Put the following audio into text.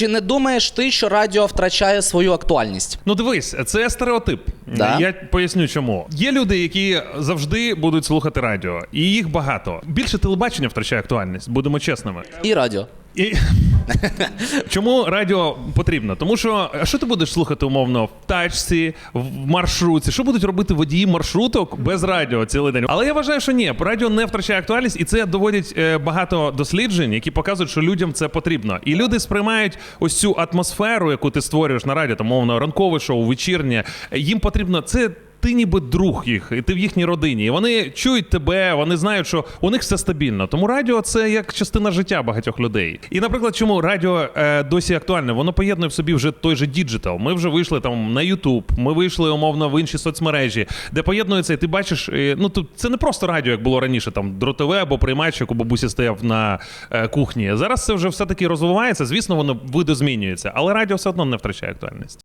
Чи не думаєш ти, що радіо втрачає свою актуальність? Ну дивись, це стереотип. Да? Я поясню чому. Є люди, які завжди будуть слухати радіо, і їх багато. Більше телебачення втрачає актуальність, будемо чесними. І радіо. І... Чому радіо потрібно? Тому що а що ти будеш слухати умовно в тачці, в маршрутці? Що будуть робити водії маршруток без радіо цілий день? Але я вважаю, що ні, радіо не втрачає актуальність, і це доводять е, багато досліджень, які показують, що людям це потрібно. І люди сприймають ось цю атмосферу, яку ти створюєш на радіо, там мовно ранкове шоу, вечірнє. Їм потрібно це. Ти ніби друг їх, і ти в їхній родині. І вони чують тебе, вони знають, що у них все стабільно. Тому радіо це як частина життя багатьох людей. І, наприклад, чому радіо е, досі актуальне? Воно поєднує в собі вже той же діджитал. Ми вже вийшли там на Ютуб, ми вийшли умовно в інші соцмережі, де поєднується, і ти бачиш, е, ну тут це не просто радіо, як було раніше, там дротове або приймач, як у бабусі стояв на е, кухні. Зараз це вже все таки розвивається. Звісно, воно видозмінюється, але радіо все одно не втрачає актуальність.